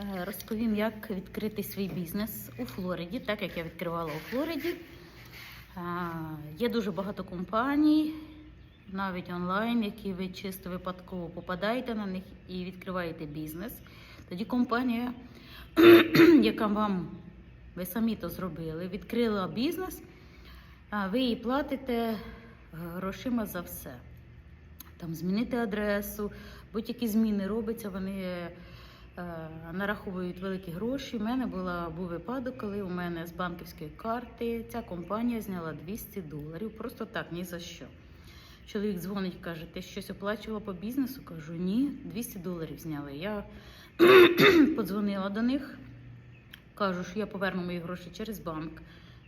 Е, Розповім, як відкрити свій бізнес у Флориді, так як я відкривала у Флориді. Е, Є дуже багато компаній, навіть онлайн, які ви чисто випадково попадаєте на них і відкриваєте бізнес. Тоді компанія, яка вам ви самі то зробили, відкрила бізнес, ви їй платите грошима за все. Там змінити адресу, будь-які зміни робляться, вони е, нараховують великі гроші. У мене була, був випадок, коли у мене з банківської карти ця компанія зняла 200 доларів. Просто так, ні за що. Чоловік дзвонить, каже, ти щось оплачувала по бізнесу? Кажу, ні, 200 доларів зняли. Я подзвонила до них, кажу, що я поверну мої гроші через банк.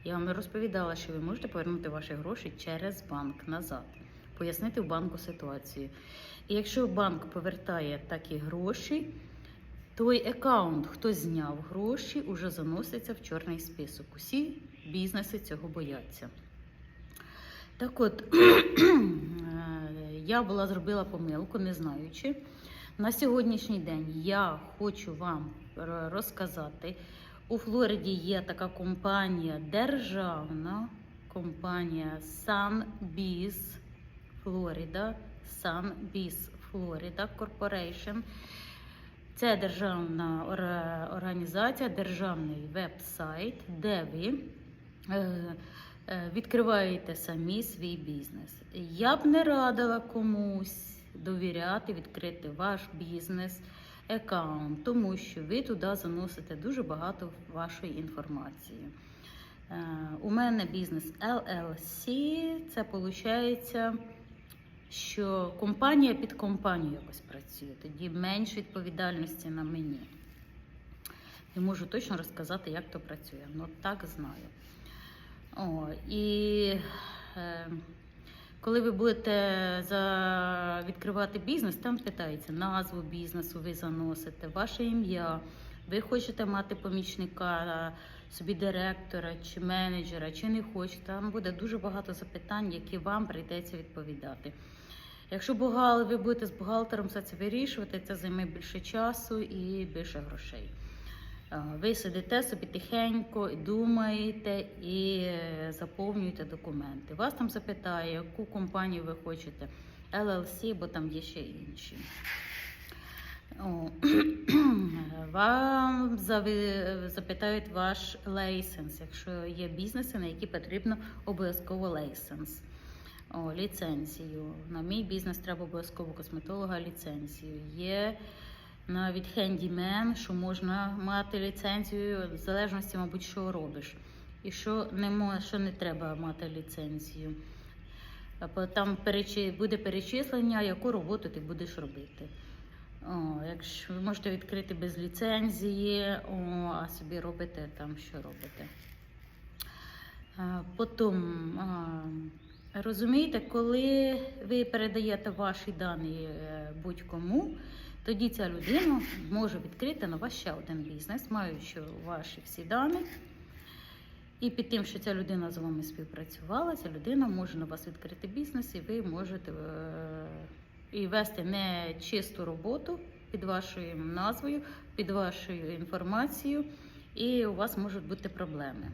Я вам розповідала, що ви можете повернути ваші гроші через банк назад, пояснити в банку ситуацію. І якщо банк повертає такі гроші, той аккаунт, хто зняв гроші, уже заноситься в чорний список. Усі бізнеси цього бояться. Так от, я була зробила помилку, не знаючи. На сьогоднішній день я хочу вам розказати. У Флориді є така компанія, державна компанія SunBees Florida, SunBees Florida Corporation. Це державна організація, державний веб-сайт, де ви е, е, відкриваєте самі свій бізнес. Я б не радила комусь довіряти, відкрити ваш бізнес аккаунт, тому що ви туди заносите дуже багато вашої інформації. Е, У мене бізнес LLC, це виходить, що компанія під компанію якось працює, тоді менш відповідальності на мені. Не можу точно розказати, як то працює, але так знаю. О, і е, коли ви будете за, відкривати бізнес, там питається назву бізнесу, ви заносите, ваше ім'я. Ви хочете мати помічника, собі директора чи менеджера, чи не хочете. Там буде дуже багато запитань, які вам прийдеться відповідати. Якщо бухгал, ви будете з бухгалтером все це вирішувати, це займе більше часу і більше грошей. Ви сидите собі тихенько, думаєте і е, заповнюєте документи. Вас там запитає, яку компанію ви хочете, LLC, бо там є ще інші. Вам запитають ваш лейсенс, якщо є бізнеси, на які потрібно обов'язково лейсенс. О, ліцензію. На мій бізнес треба обов'язково косметолога ліцензію. Є навіть хендімен, що можна мати ліцензію в залежності, мабуть, що робиш. І що не що не треба мати ліцензію. Там буде перечислення, яку роботу ти будеш робити. О, якщо ви можете відкрити без ліцензії, о, а собі робите там, що робите. Потім, розумієте, коли ви передаєте ваші дані е, будь-кому, тоді ця людина може відкрити на вас ще один бізнес, маючи ваші всі дані. І під тим, що ця людина з вами співпрацювала, ця людина може на вас відкрити бізнес, і ви можете е, і вести не чисту роботу під вашою назвою, під вашою інформацією, і у вас можуть бути проблеми.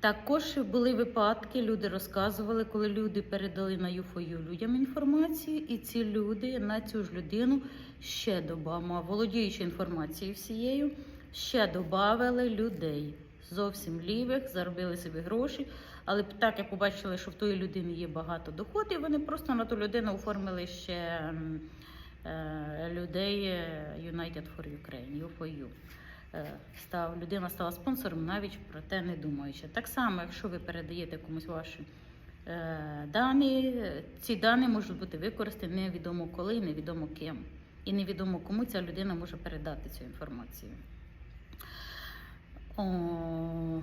Також були випадки, люди розказували, коли люди передали на ЮФОЮ людям інформацію, і ці люди на цю ж людину ще добавили, володіючи інформацією всією, ще додали людей зовсім лівих, заробили собі гроші. Але так як побачили, що в тої людини є багато доходів, вони просто на ту людину оформили ще е, людей е, United for Ukraine, UFOU. Е, Став, людина стала спонсором, навіть про те не думаючи. Так само, якщо ви передаєте комусь ваші е, дані, ці дані можуть бути використані невідомо коли, невідомо ким. І невідомо кому ця людина може передати цю інформацію. О,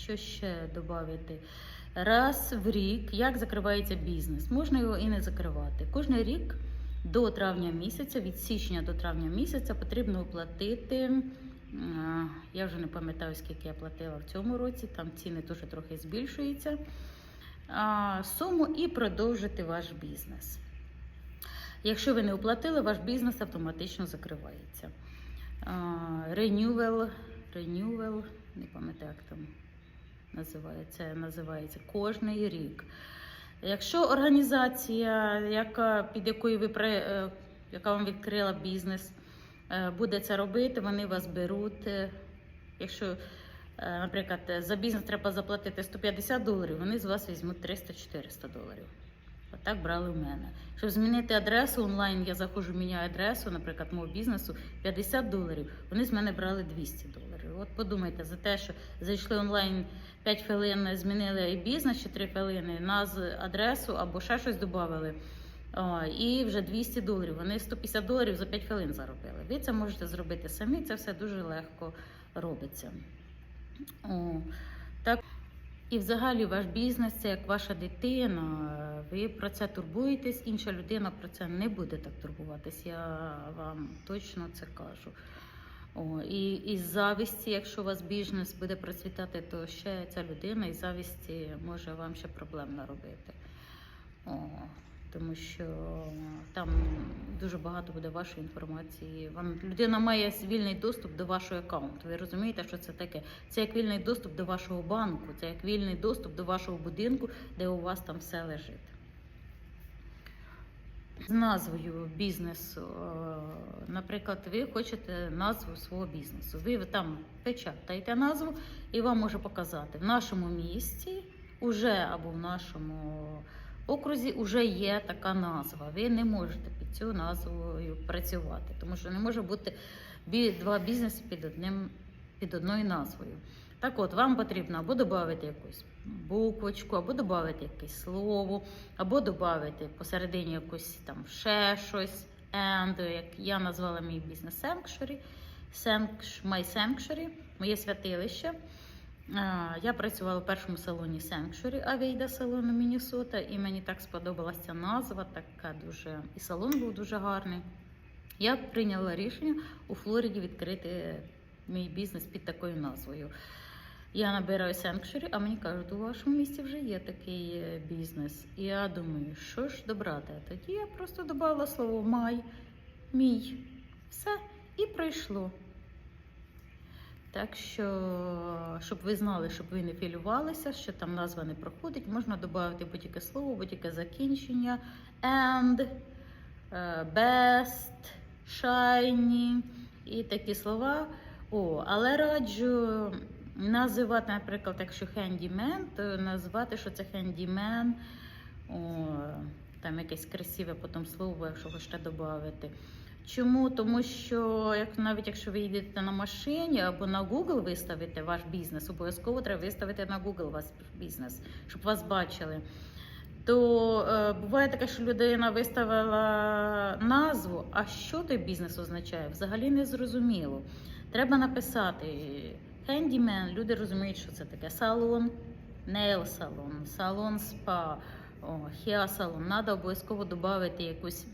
що ще додати? Раз в рік, як закривається бізнес? Можна його і не закривати. Кожен рік до травня місяця, від січня до травня місяця, потрібно оплатити. Я вже не пам'ятаю, скільки я платила в цьому році, там ціни теж трохи збільшуються. Суму і продовжити ваш бізнес. Якщо ви не оплатили, ваш бізнес автоматично закривається. а, Renewal, Renewal, не пам'ятаю, як там називається, називається кожний рік. Якщо організація, яка, під якою ви е, яка вам відкрила бізнес, е, буде це робити, вони вас беруть. Е, Якщо, наприклад, за бізнес треба заплатити 150 доларів, вони з вас візьмуть 300-400 доларів. Отак брали в мене. Щоб змінити адресу онлайн, я заходжу, міняю адресу, наприклад, мого бізнесу 50 доларів. Вони з мене брали 200 доларів. От подумайте за те, що зайшли онлайн 5 хвилин, змінили і бізнес чи 3 хвилини, наз адресу або ще щось додали. І вже 200 доларів. Вони 150 доларів за 5 хвилин заробили. Ви це можете зробити самі, це все дуже легко робиться. О, так. І взагалі ваш бізнес це як ваша дитина. Ви про це турбуєтесь, інша людина про це не буде так турбуватись. Я вам точно це кажу. О, і із завісті, якщо у вас бізнес буде процвітати, то ще ця людина із завісті може вам ще проблем наробити. О, тому що там дуже багато буде вашої інформації. Вам людина має вільний доступ до вашого аккаунту. Ви розумієте, що це таке? Це як вільний доступ до вашого банку, це як вільний доступ до вашого будинку, де у вас там все лежить. З назвою бізнесу, е, наприклад, ви хочете назву свого бізнесу. Ви там печатаєте назву, і вам може показати в нашому місті уже або в нашому окрузі вже є така назва. Ви не можете під цю назвою працювати, тому що не може бути два бізнеси під одним під одною назвою. Так от, вам потрібно або додати якусь буквочку, або додати якесь слово, або додати посередині якусь там ще щось, and, як я назвала мій бізнес Sanctuary, My Sanctuary, моє святилище. Я працювала в першому салоні Sanctuary Авейда салону Міннесота, і мені так сподобалася назва, така дуже і салон був дуже гарний. Я прийняла рішення у Флориді відкрити мій бізнес під такою назвою. Я набираю Sanctuary, а мені кажуть, у вашому місті вже є такий е, бізнес. І я думаю, що ж добрати? Тоді я просто додала слово май, мій. Все, і пройшло. Так що, щоб ви знали, щоб ви не філювалися, що там назва не проходить, можна додати будь-яке слово, будь-яке закінчення. And, е, best, shiny і такі слова. О, але раджу називати, наприклад, якщо handyman, то назвати, що це. О, там якесь красиве потім слово, якщо хочете додати. Чому? Тому що як навіть якщо ви їдете на машині або на Google виставите ваш бізнес, обов'язково треба виставити на Google ваш бізнес, щоб вас бачили. То е, буває таке, що людина виставила назву, а що той бізнес означає? Взагалі не зрозуміло. Треба написати handyman, люди розуміють, що це таке салон, нейл салон, спа, хіа салон. Треба обов'язково додати якусь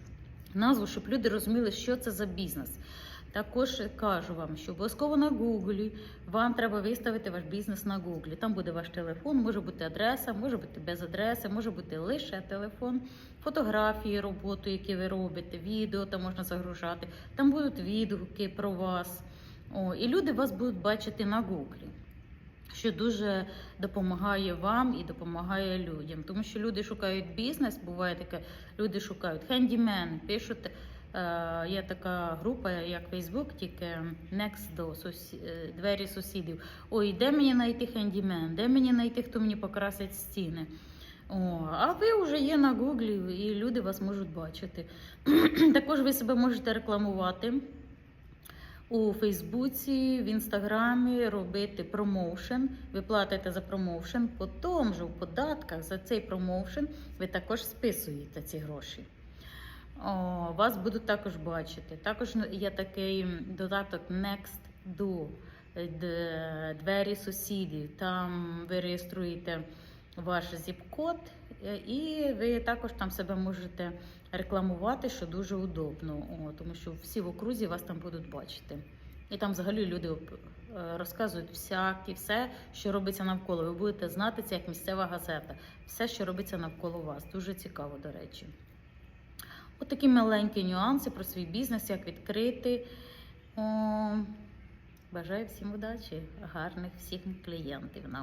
назву, щоб люди розуміли, що це за бізнес. Також кажу вам, що обов'язково на Гуглі вам треба виставити ваш бізнес на Гуглі. Там буде ваш телефон, може бути адреса, може бути без адреси, може бути лише телефон, фотографії роботи, які ви робите, відео там можна загружати. Там будуть відгуки про вас. О, і люди вас будуть бачити на Гуглі. Що дуже допомагає вам і допомагає людям, тому що люди шукають бізнес. Буває таке, люди шукають хендімен, пишуть. е, Є така група, як Facebook, тільки next до сусі... е, двері сусідів. Ой, де мені знайти хендімен? Де мені знайти, хто мені покрасить стіни? О, а ви вже є на Гуглі, і люди вас можуть бачити. Також ви себе можете рекламувати у Фейсбуці, в Інстаграмі робити промоушен. Ви платите за промоушен, потім же у податках за цей промоушен ви також списуєте ці гроші. О, вас будуть також бачити. Також є такий додаток Next Do е, двері сусідів. Там ви реєструєте ваш зіп-код, е, і ви також там себе можете рекламувати, що дуже удобно, тому що всі в окрузі вас там будуть бачити. І там взагалі люди е, розказують всякі, все, що робиться навколо. Ви будете знати це як місцева газета, все, що робиться навколо вас. Дуже цікаво, до речі. От такі маленькі нюанси про свій бізнес, як відкрити. О, Бажаю всім удачі, гарних всіх клієнтів нам.